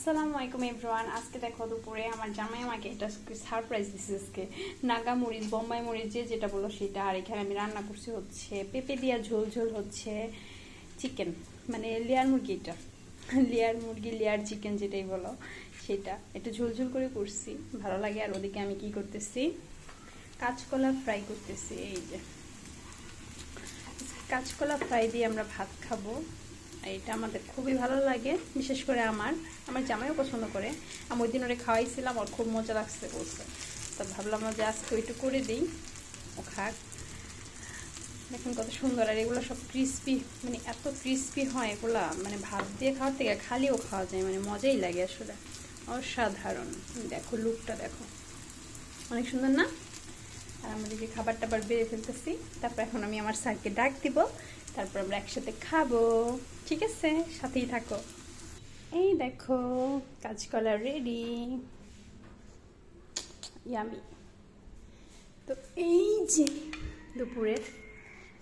আসসালামু আলাইকুম এভরিওয়ান। আজকে দেখো দুপুরে আমার জামাই আমাকে এটা সারপ্রাইজ দিচ্ছে আজকে। নাগা মরিচ, বোম্বাই মরিচ যে যেটা বলো সেটা। আর এখানে আমি রান্না করছি হচ্ছে পেঁপে দিয়া ঝোল ঝোল হচ্ছে চিকেন মানে লেয়ার মুরগি এটা। লেয়ার মুরগি লেয়ার চিকেন যেটাই বলো সেটা। একটু ঝোল ঝোল করে করছি, ভালো লাগে। আর ওদিকে আমি কি করতেছি? কাঁচকলা ফ্রাই করতেছি, এই যে। কাঁচকলা ফ্রাই দিয়ে আমরা ভাত খাব। এটা আমাদের খুবই ভালো লাগে, বিশেষ করে আমার। আমার জামাইও পছন্দ করে। আমি ওই দিন ওরে খাওয়াইছিলাম, ওর খুব মজা লাগছে বলছে তো ভাবলাম যে আজকে ওইটু করে দিই, ও খাক। দেখুন কত সুন্দর, আর এগুলো সব ক্রিস্পি মানে এত ক্রিস্পি হয় এগুলা মানে ভাত দিয়ে খাওয়ার থেকে খালিও খাওয়া যায় মানে মজাই লাগে আসলে। অসাধারণ। দেখো লুকটা দেখো। অনেক সুন্দর না? আর আমরা যে খাবার টাবার বেড়ে ফেলতেছি। তারপর এখন আমি আমার স্যারকে ডাক দিব। তারপর আমরা একসাথে খাব। ঠিক আছে? সাথেই থাকো। এই দেখো, কাঁচকলা রেডি ইয়ামি তো এই যে দুপুরের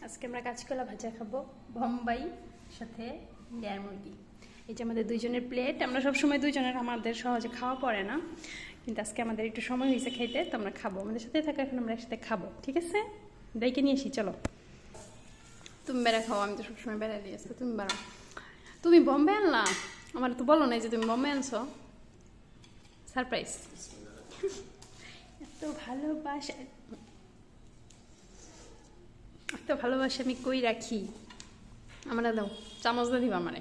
আজকে আমরা কাঁচকলা ভাজা খাব বম্বাই সাথে লেয়ার মুরগি। এই যে আমাদের দুইজনের প্লেট আমরা সবসময় দুইজনের আমাদের সহজে খাওয়া পড়ে না। কিন্তু আজকে আমাদের একটু সময় হয়েছে খেতে, তো আমরা খাব। আমাদের সাথে থাকা, এখন আমরা একসাথে খাব। ঠিক আছে? ডাইকে নিয়ে এসি চলো। তুমি বেড়া খাও আমি তো সবসময় বেড়া দিয়ে আসতো তুমি বেড়াও তুমি বম্বে আনলা? আমার তো বলো নাই যে তুমি বম্বে আনছো। সারপ্রাইজ এত ভালোবাসা এত ভালোবাসা আমি কই রাখি? আমরা দাও চামচ দিয়ে দিবা আমারে।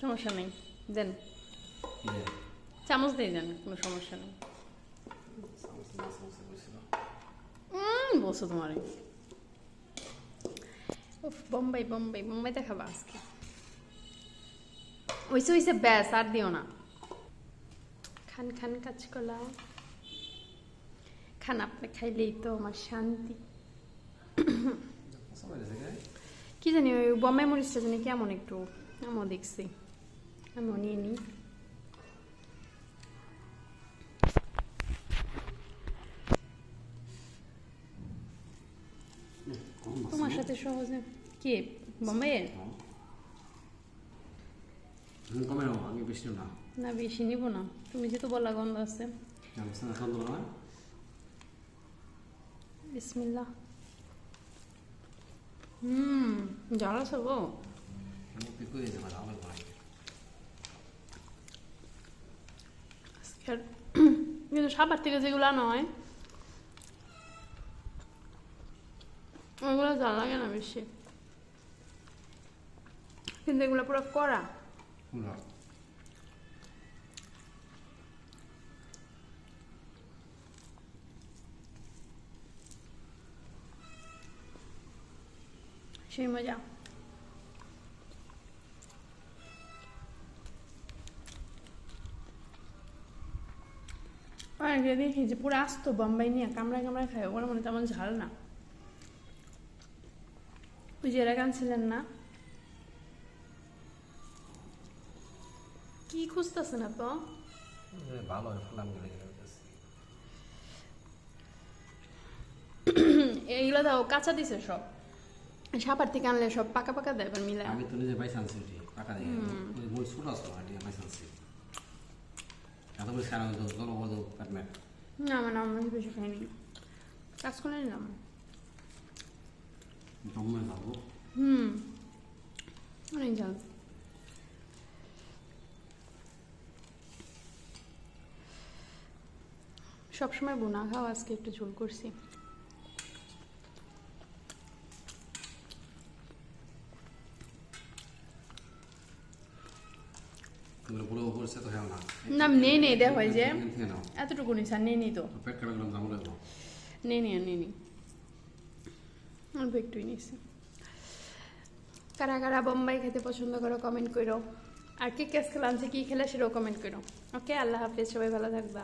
সমস্যা নেই দেন। চামচ দিয়ে দেন কোনো সমস্যা নেই চামচে না চামচে বসছিল উম, বলছো তোমারে বোম্বাই বোম্বাই বোম্বাইতে খাবা আজকে ওইসে ওইসে ব্যাস আর দিও না খান খান কাঁচকলা খান আপনি খাইলেই তো আমার শান্তি কি জানি ওই বোম্বাই মরিচটা জানি কেমন একটু আমিও দেখছি আমিও নিয়ে নিই তোমার সাথে সহজে কে হুম কমে নাও আমি বেশি না না বেশি নিব না তুমি যেহেতু বলা গন্ধ আছে বিসমিল্লাহ হুম ভাই আজকের কিন্তু সাবার থেকে যেগুলো আনা ওগুলো জাল লাগে না বেশি। কিন্তু এগুলো পুরো করা সেই মজা। অনেকে দেখি যে পুরো আসতো বোম্বাই নিয়ে কামড়ায় কামড়ায় খায় ওগুলো মনে তেমন ঝাল না। ওই যে এরা ছিলেন না কি খুঁজতেছেন তো ভালো ফলাম এইগুলো দাও কাঁচা দিছে সব সাপার থেকে আনলে সব পাকা পাকা দেয় এবার মিলে আমি তো নিজে বাইস আনছি টাকা দিয়ে ওই মই ছোট আসলো আটি বাইস আনছি এত বলে সারা জল না মানে আমরা বেশি খাইনি কাজ করে নিলাম জম্মে যাব হুম অনেক ঝাল সবসময় বোনা খাও আজকে একটু ঝোল করছি। নেই নেই দেখ হয় যে এতটুকু আর নেই নি তো নেই নি নেই নি অল্প একটুই নিয়েছি কারা কারা বোম্বাই খেতে পছন্দ করো কমেন্ট করো আর কে কেস খেলাম যে কী খেলে সেটাও কমেন্ট করো ওকে আল্লাহ হাফিজ, সবাই ভালো থাকবা।